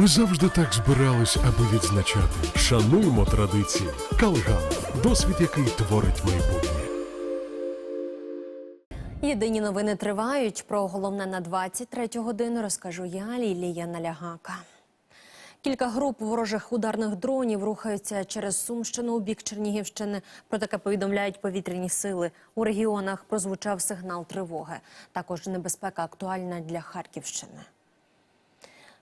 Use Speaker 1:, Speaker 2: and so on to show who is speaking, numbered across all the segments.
Speaker 1: Ми завжди так збирались, аби відзначати. Шануймо традиції. Калган досвід, який творить майбутнє.
Speaker 2: Єдині новини тривають. Про головне на 23 годину розкажу я, Лілія Налягака. Кілька груп ворожих ударних дронів рухаються через Сумщину у бік Чернігівщини. Про таке повідомляють повітряні сили. У регіонах прозвучав сигнал тривоги. Також небезпека актуальна для Харківщини.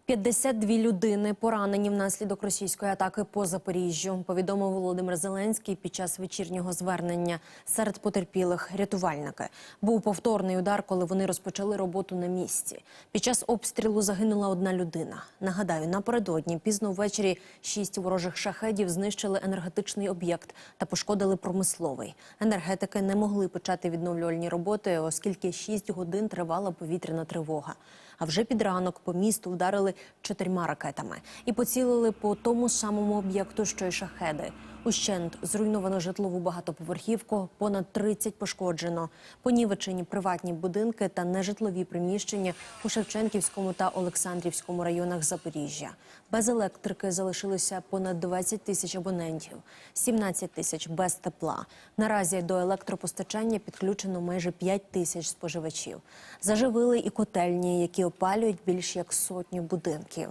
Speaker 2: 52 людини поранені внаслідок російської атаки по Запоріжжю, повідомив Володимир Зеленський під час вечірнього звернення. Серед потерпілих рятувальники. Був повторний удар, коли вони розпочали роботу на місці. Під час обстрілу загинула одна людина. Нагадаю, напередодні пізно ввечері шість ворожих шахедів знищили енергетичний об'єкт та пошкодили промисловий. Енергетики не могли почати відновлювальні роботи, оскільки 6 годин тривала повітряна тривога. А вже під ранок по місту вдарили чотирма ракетами і поцілили по тому самому об'єкту, що й шахеди. Ущент зруйновано житлову багатоповерхівку, понад 30 пошкоджено. Понівечені приватні будинки та нежитлові приміщення у Шевченківському та Олександрівському районах Запоріжжя. Без електрики залишилося понад 20 тисяч абонентів, 17 тисяч без тепла. Наразі до електропостачання підключено майже 5 тисяч споживачів. Заживили і котельні, які опалюють більш як сотню будинків.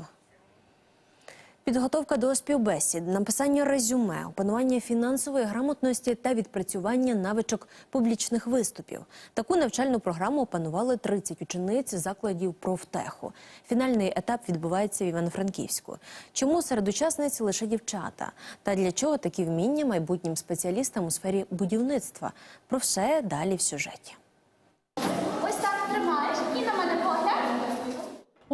Speaker 2: Підготовка до співбесід, написання резюме, опанування фінансової грамотності та відпрацювання навичок публічних виступів. Таку навчальну програму опанували 30 учениць закладів профтеху. Фінальний етап відбувається в Івано-Франківську. Чому серед учасниць лише дівчата? Та для чого такі вміння майбутнім спеціалістам у сфері будівництва? Про все далі в сюжеті.
Speaker 3: Ось так тримаєш і на мене погляд.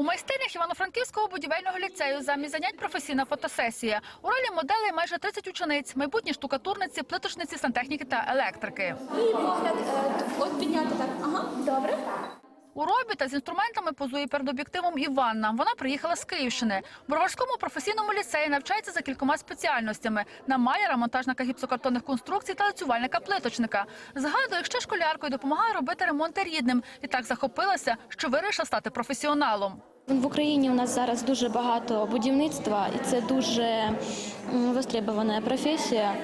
Speaker 4: У майстернях Івано-Франківського будівельного ліцею замість занять професійна фотосесія. У ролі моделей майже 30 учениць, майбутні штукатурниці, плиточниці, сантехніки та електрики.
Speaker 3: От підняти так. Ага, добре.
Speaker 4: У робі та з інструментами позує перед об'єктивом Іванна. Вона приїхала з Київщини. В Броварському професійному ліцеї навчається за кількома спеціальностями: на маляра, монтажника гіпсокартонних конструкцій та лицювальника плиточника. Згадує, ще школяркою допомагає робити ремонти рідним. І так захопилася, що вирішила стати професіоналом.
Speaker 5: В Україні у нас зараз дуже багато будівництва, і це дуже востребована професія.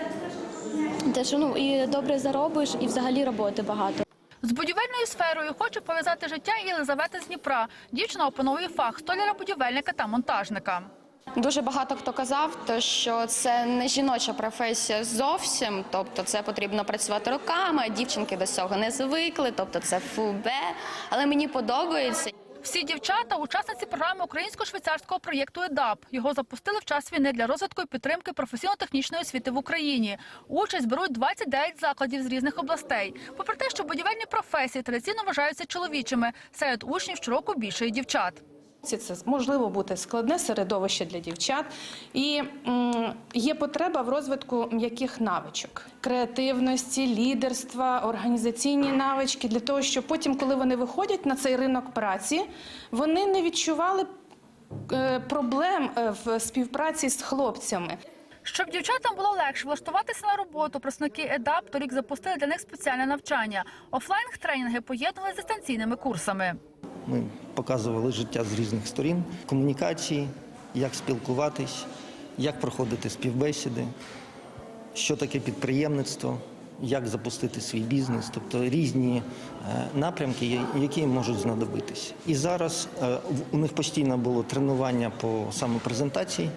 Speaker 5: Те, що ну і добре заробиш, і взагалі роботи багато.
Speaker 4: З будівельною сферою хоче пов'язати життя Єлизавета з Дніпра. Дівчина опановує фах столяра-будівельника та монтажника.
Speaker 6: Дуже багато хто казав, то що це не жіноча професія зовсім, тобто це потрібно працювати руками. Дівчинки до цього не звикли, тобто це фубе. Але мені подобається.
Speaker 4: Всі дівчата учасниці програми українсько-швейцарського проєкту ЕДАП. Його запустили в час війни для розвитку і підтримки професійно-технічної освіти в Україні. Участь беруть 29 закладів з різних областей. Попри те, що будівельні професії традиційно вважаються чоловічими, серед учнів щороку більше і дівчат.
Speaker 7: Це можливо бути складне середовище для дівчат, і є потреба в розвитку м'яких навичок, креативності, лідерства, організаційні навички для того, щоб потім, коли вони виходять на цей ринок праці, вони не відчували е, проблем е, в співпраці з хлопцями.
Speaker 4: Щоб дівчатам було легше влаштуватися на роботу, представники ЕДАП торік запустили для них спеціальне навчання. Офлайн-тренінги поєднували з дистанційними курсами.
Speaker 8: Ми показували життя з різних сторін, комунікації, як спілкуватись, як проходити співбесіди, що таке підприємництво, як запустити свій бізнес, тобто різні е, напрямки, які можуть знадобитись. І зараз е, у них постійно було тренування по самопрезентації.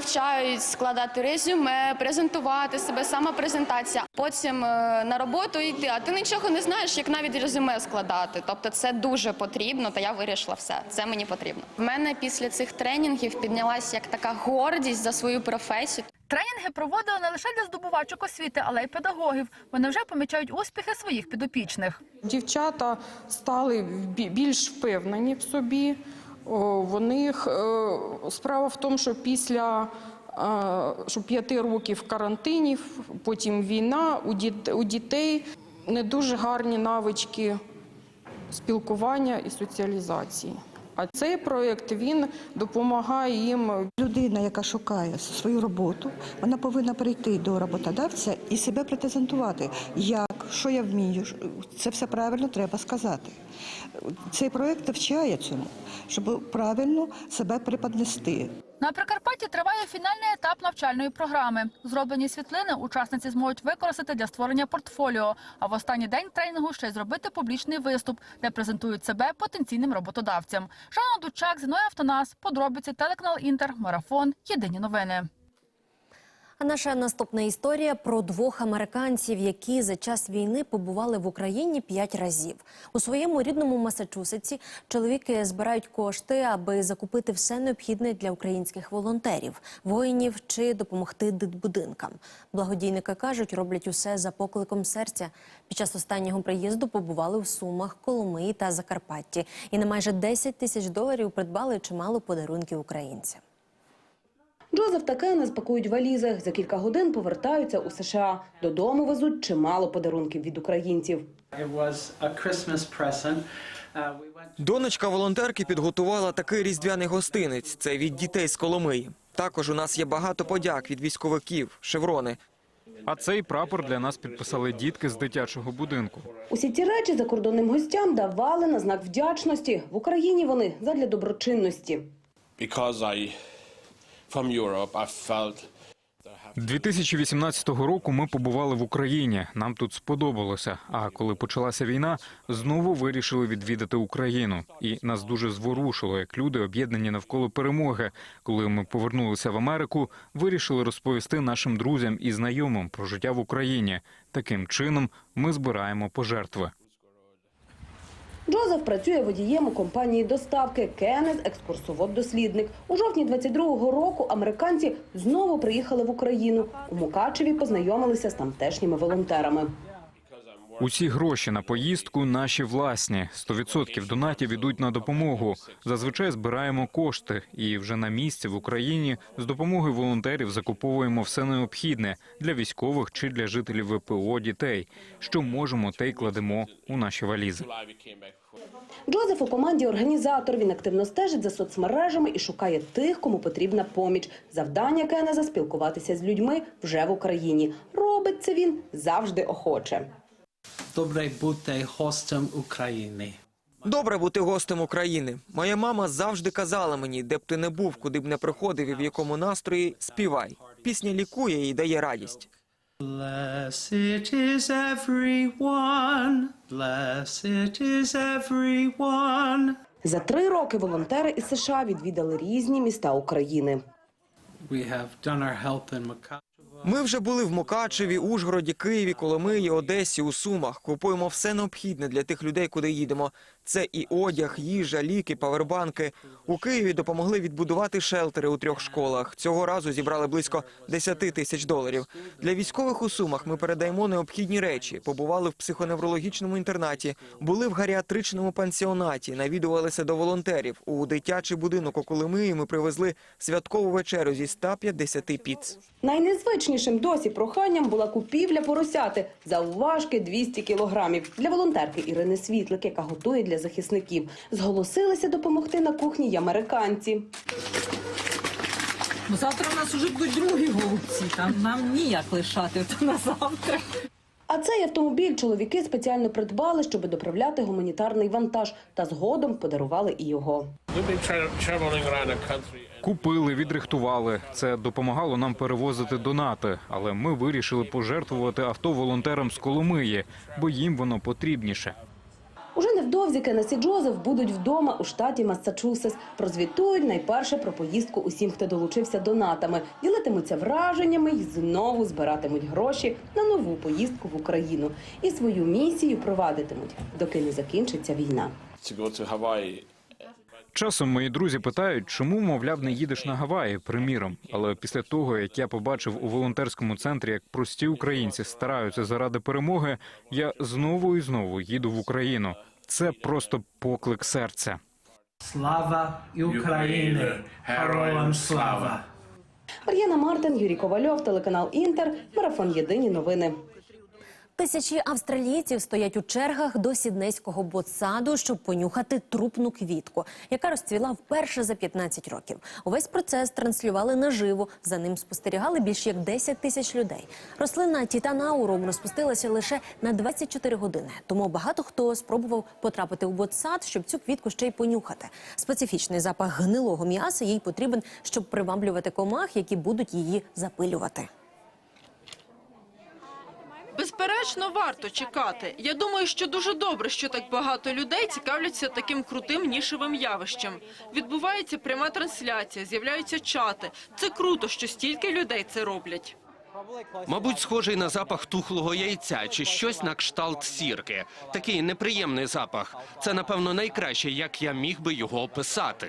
Speaker 6: Навчають складати резюме, презентувати себе, самопрезентація. Потім е, на роботу йти. А ти нічого не знаєш, як навіть резюме складати. Тобто це дуже потрібно. Та я вирішила все. Це мені потрібно. В мене після цих тренінгів піднялася як така гордість за свою професію.
Speaker 4: Тренінги проводили не лише для здобувачок освіти, але й педагогів. Вони вже помічають успіхи своїх підопічних.
Speaker 9: Дівчата стали більш впевнені в собі. О, В них е, справа в тому, що після е, що п'яти років карантинів, потім війна, у у дітей не дуже гарні навички спілкування і соціалізації. А цей проєкт він допомагає їм
Speaker 10: Людина, яка шукає свою роботу, вона повинна прийти до роботодавця і себе презентувати. Як, що я вмію, це все правильно треба сказати. Цей проєкт навчає цьому, щоб правильно себе преподнести.
Speaker 4: На Прикарпатті триває фінальний етап навчальної програми. Зроблені світлини учасниці зможуть використати для створення портфоліо. А в останній день тренінгу ще й зробити публічний виступ, де презентують себе потенційним роботодавцям. Жанна Дучак, Зіноя Автонас, подробиці телеканал Інтер, марафон. Єдині новини.
Speaker 2: А наша наступна історія про двох американців, які за час війни побували в Україні п'ять разів. У своєму рідному Масачусетсі чоловіки збирають кошти, аби закупити все необхідне для українських волонтерів, воїнів чи допомогти дитбудинкам. Благодійники кажуть, роблять усе за покликом серця. Під час останнього приїзду побували в Сумах, Коломиї та Закарпатті. І на майже 10 тисяч доларів придбали чимало подарунків українцям.
Speaker 11: Джозеф та Кеннес пакують валізи. За кілька годин повертаються у США. Додому везуть чимало подарунків від українців.
Speaker 12: Uh,
Speaker 13: Донечка волонтерки підготувала такий різдвяний гостинець. Це від дітей з Коломиї. Також у нас є багато подяк від військовиків, шеврони.
Speaker 14: А цей прапор для нас підписали дітки з дитячого будинку.
Speaker 11: Усі ці речі закордонним гостям давали на знак вдячності. В Україні вони задля доброчинності.
Speaker 15: because I,
Speaker 14: 2018 року ми побували в Україні. Нам тут сподобалося. А коли почалася війна, знову вирішили відвідати Україну. І нас дуже зворушило, як люди, об'єднані навколо перемоги. Коли ми повернулися в Америку, вирішили розповісти нашим друзям і знайомим про життя в Україні. Таким чином ми збираємо пожертви.
Speaker 11: Джозеф працює водієм у компанії доставки. Кенес, – екскурсовод-дослідник. У жовтні 22-го року американці знову приїхали в Україну. У Мукачеві познайомилися з тамтешніми волонтерами.
Speaker 14: Усі гроші на поїздку наші власні. 100% донатів ідуть на допомогу. Зазвичай збираємо кошти, і вже на місці в Україні з допомогою волонтерів закуповуємо все необхідне для військових чи для жителів ВПО дітей. Що можемо, те й кладемо у наші валізи.
Speaker 11: Джозеф у команді організатор. Він активно стежить за соцмережами і шукає тих, кому потрібна поміч. Завдання Кеннеза – спілкуватися з людьми вже в Україні. Робить це він завжди охоче.
Speaker 12: Добре бути гостем України.
Speaker 13: Добре бути гостем України. Моя мама завжди казала мені, де б ти не був, куди б не приходив і в якому настрої співай. Пісня лікує і дає радість.
Speaker 12: Blessed is everyone, blessed is everyone.
Speaker 11: За три роки волонтери із США відвідали різні міста України.
Speaker 12: We have done our help in Macau.
Speaker 13: Ми вже були в Мукачеві, Ужгороді, Києві, Коломиї, Одесі, у Сумах. Купуємо все необхідне для тих людей, куди їдемо. Це і одяг, їжа, ліки, павербанки. У Києві допомогли відбудувати шелтери у трьох школах. Цього разу зібрали близько 10 тисяч доларів. Для військових у Сумах ми передаємо необхідні речі. Побували в психоневрологічному інтернаті, були в гаріатричному пансіонаті, навідувалися до волонтерів. У дитячий будинок у Коломиї ми привезли святкову вечерю зі 150 піц.
Speaker 11: Найнезвичнішим досі проханням була купівля поросяти завважки 200 кілограмів. Для волонтерки Ірини Світлик, яка готує для захисників. Зголосилися допомогти на кухні й американці.
Speaker 16: Ну, завтра у нас вже будуть другі голубці. Там нам ніяк лишати то на завтра.
Speaker 11: А цей автомобіль чоловіки спеціально придбали, щоб доправляти гуманітарний вантаж, та згодом подарували і його.
Speaker 14: Купили, відрихтували. Це допомагало нам перевозити донати. Але ми вирішили пожертвувати авто волонтерам з Коломиї, бо їм воно потрібніше.
Speaker 11: Уже невдовзі Кеннес Джозеф будуть вдома у штаті Массачусетс. Прозвітують найперше про поїздку усім, хто долучився донатами, ділитимуться враженнями і знову збиратимуть гроші на нову поїздку в Україну. І свою місію провадитимуть, доки не закінчиться війна.
Speaker 14: Часом мої друзі питають, чому, мовляв, не їдеш на Гаваї, приміром. Але після того, як я побачив у волонтерському центрі, як прості українці стараються заради перемоги, я знову і знову їду в Україну. Це просто поклик серця.
Speaker 12: Слава Україні! Героям слава!
Speaker 11: Мар'яна Мартин, Юрій Ковальов, телеканал Інтер, марафон Єдині новини.
Speaker 2: Тисячі австралійців стоять у чергах до сіднейського ботсаду, щоб понюхати трупну квітку, яка розцвіла вперше за 15 років. Увесь процес транслювали наживо. За ним спостерігали більш як 10 тисяч людей. Рослина тітанаурум розпустилася лише на 24 години. Тому багато хто спробував потрапити у ботсад, щоб цю квітку ще й понюхати. Специфічний запах гнилого м'яса їй потрібен, щоб приваблювати комах, які будуть її запилювати.
Speaker 17: Безперечно, варто чекати. Я думаю, що дуже добре, що так багато людей цікавляться таким крутим нішевим явищем. Відбувається пряма трансляція, з'являються чати. Це круто, що стільки людей це роблять.
Speaker 18: Мабуть, схожий на запах тухлого яйця чи щось на кшталт сірки. Такий неприємний запах. Це, напевно, найкраще, як я міг би його описати.